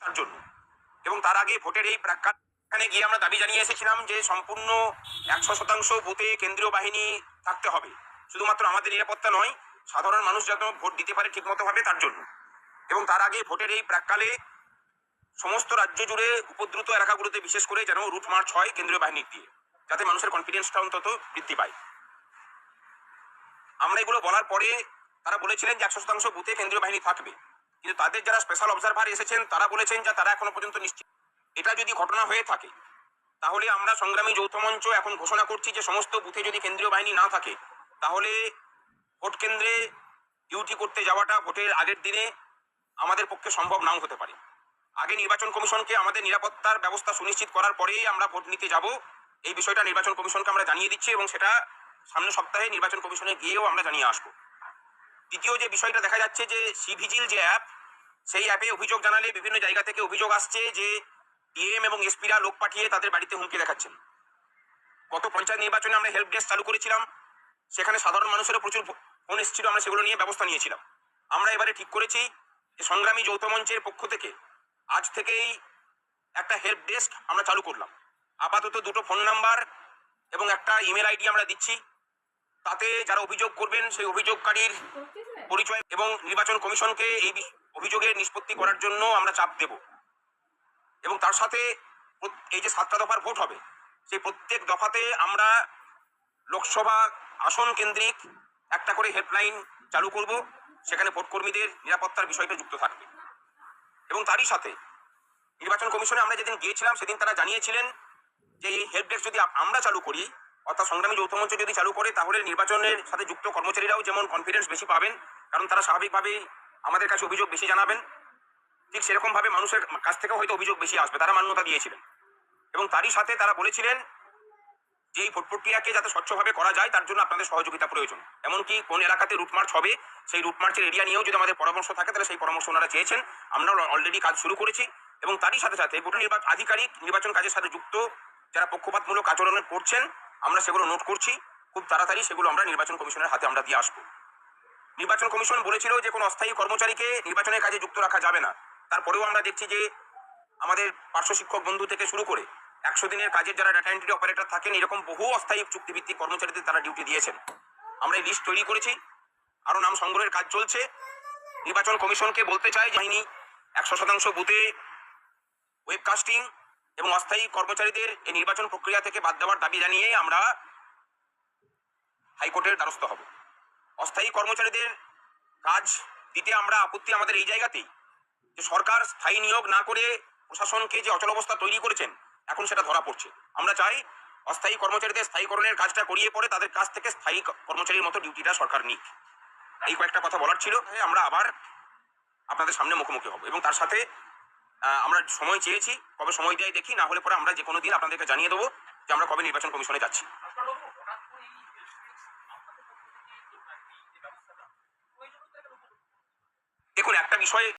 তার জন্য। এবং তার আগে ভোটের এই প্রাক্কানে গিয়ে আমরা দাবি জানিয়ে এসেছিলাম যে সম্পূর্ণ একশো শতাংশ বুথে কেন্দ্রীয় বাহিনী থাকতে হবে। শুধুমাত্র আমাদের নিরাপত্তা নয়, সাধারণ মানুষ যেন ভোট দিতে পারে ঠিকমতো ভাবে তার জন্য। এবং তার আগে ভোটের এই প্রাককালে সমস্ত রাজ্য জুড়ে উপদ্রুত এলাকাগুলোতে বিশেষ করে যেন রুট মার্চ হয় কেন্দ্রীয় বাহিনীর দিয়ে, যাতে মানুষের কনফিডেন্সটা অন্তত বৃদ্ধি পায়। আমরা এগুলো বলার পরে তারা বলেছিলেন যে একশো শতাংশ বুথে কেন্দ্রীয় বাহিনী থাকবে। কিন্তু তাদের যারা স্পেশাল অবজারভার এসেছেন, তারা বলেছেন যে তারা এখনও পর্যন্ত নিশ্চিত। এটা যদি ঘটনা হয়ে থাকে, তাহলে আমরা সংগ্রামী যৌথ মঞ্চ এখন ঘোষণা করছি যে সমস্ত বুথে যদি কেন্দ্রীয় বাহিনী না থাকে, তাহলে ভোট কেন্দ্রে ডিউটি করতে যাওয়াটা ভোটের আগের দিনে আমাদের পক্ষে সম্ভব নাও হতে পারে। আগে নির্বাচন কমিশনকে আমাদের নিরাপত্তার ব্যবস্থা সুনিশ্চিত করার পরেই আমরা ভোট নিতে যাব। এই বিষয়টা নির্বাচন কমিশনকে আমরা জানিয়ে দিচ্ছি এবং সেটা সামনের সপ্তাহে নির্বাচন কমিশনে গিয়েও আমরা জানিয়ে আসব। দ্বিতীয় যে বিষয়টা দেখা যাচ্ছে যে সিভিজিল যে অ্যাপ সেই অ্যাপে অভিযোগ জানালে বিভিন্ন জায়গা থেকে অভিযোগ আসছে যে ডিএম এবং এসপিরা লোক পাঠিয়ে তাদের বাড়িতে হুমকি দেখাচ্ছেন। গত পঞ্চায়েত নির্বাচনে আমরা হেল্প ডেস্ক চালু করেছিলাম। সেখানে সাধারণ মানুষেরও প্রচুর ফোন এসেছিল আমরা সেগুলো নিয়ে ব্যবস্থা নিয়েছিলাম। আমরা এবারে ঠিক করেছি যে সংগ্রামী যৌথ মঞ্চের পক্ষ থেকে আজ থেকেই একটা হেল্প ডেস্ক আমরা চালু করলাম। আপাতত দুটো ফোন নাম্বার এবং একটা ইমেল আইডি আমরা দিচ্ছি। তাতে যারা অভিযোগ করবেন সেই অভিযোগকারীর পরিচয় এবং নির্বাচন কমিশনকে এই অভিযোগের নিষ্পত্তি করার জন্য আমরা চাপ দেব। এবং তার সাথে এই যে সাতটা দফার ভোট হবে, সেই প্রত্যেক দফাতে আমরা লোকসভা আসন কেন্দ্রিক একটা করে হেল্পলাইন চালু করব, সেখানে ভোটকর্মীদের নিরাপত্তার বিষয়টা যুক্ত থাকবে। এবং তারই সাথে নির্বাচন কমিশনে আমরা যেদিন গিয়েছিলাম, সেদিন তারা জানিয়েছিলেন যে এই হেল্প ডেস্ক যদি আমরা চালু করি, অর্থাৎ সংগ্রামী যৌথ মঞ্চ যদি চালু করে, তাহলে নির্বাচনের সাথে যুক্ত কর্মচারীরাও যেমন কনফিডেন্স বেশি পাবেন, কারণ তারা স্বাভাবিকভাবেই আমাদের কাছে অভিযোগ বেশি জানাবেন, ঠিক সেরকম ভাবে মানুষের কাছ থেকেও হয়তো অভিযোগ বেশি আসবে, তারা মান্যতা দিয়েছিলেন। এবং তারই সাথে তারা বলেছিলেন যে এই ভোট প্রক্রিয়াকে যাতে স্বচ্ছভাবে করা যায়, তার জন্য আপনাদের সহযোগিতা প্রয়োজন। এমনকি কোন এলাকাতে রুট মার্চ হবে, সেই রুট মার্চের এরিয়া নিয়েও যদি আমাদের পরামর্শ থাকে, তাহলে সেই পরামর্শ ওনারা চেয়েছেন। আমরা অলরেডি কাজ শুরু করেছি। এবং তারই সাথে সাথে ভোটার নির্বাচন আধিকারিক নির্বাচন কাজের সাথে যুক্ত যারা পক্ষপাতমূলক আচরণ করছেন, আমরা সেগুলো নোট করছি। খুব তাড়াতাড়ি সেগুলো আমরা নির্বাচন কমিশনের হাতে আমরা দিয়ে আসব। নির্বাচন কমিশন বলেছিল যে কোনো অস্থায়ী কর্মচারীকে নির্বাচনের কাজে যুক্ত রাখা যাবে না। তারপরেও আমরা দেখছি যে আমাদের পার্শ্ব শিক্ষক বন্ধু থেকে শুরু করে একশো দিনের কাজের যারা ডাটা এন্ট্রি অপারেটর থাকেন, এরকম বহু অস্থায়ী চুক্তিভিত্তিক কর্মচারীদের তারা ডিউটি দিয়েছেন। আমরা এই লিস্ট তৈরি করেছি, আরও নাম সংগ্রহের কাজ চলছে। নির্বাচন কমিশনকে বলতে চাই বাহিনী একশো শতাংশ বুথে ওয়েবকাস্টিং এবং অস্থায়ী কর্মচারীদের এই নির্বাচন প্রক্রিয়া থেকে বাদ দেওয়ার দাবি জানিয়ে আমরা হাইকোর্টের দ্বারস্থ হব। অস্থায়ী কর্মচারীদের কাজ দিতে আমরা আপত্তি আমাদের এই জায়গাতেই। যে সরকার স্থায়ী নিয়োগ না করে প্রশাসনকে যে অচল অবস্থা তৈরি করেছেন, এখন সেটা ধরা পড়ছে। আমরা চাই অস্থায়ী কর্মচারীদের স্থায়ীকরণের কাজটা করিয়ে পরে তাদের কাছ থেকে স্থায়ী কর্মচারীর মতো ডিউটিটা সরকার নিক। এই কয়েকটা কথা বলার ছিল আমরা আবার আপনাদের সামনে মুখোমুখি হব। এবং তার সাথে আমরা সময় চেয়েছি, কবে সময় দেয় দেখি, না হলে পরে আমরা যে কোনো দিন আপনাদেরকে জানিয়ে দেবো যে আমরা কবে নির্বাচন কমিশনে যাচ্ছি। বিষয়ে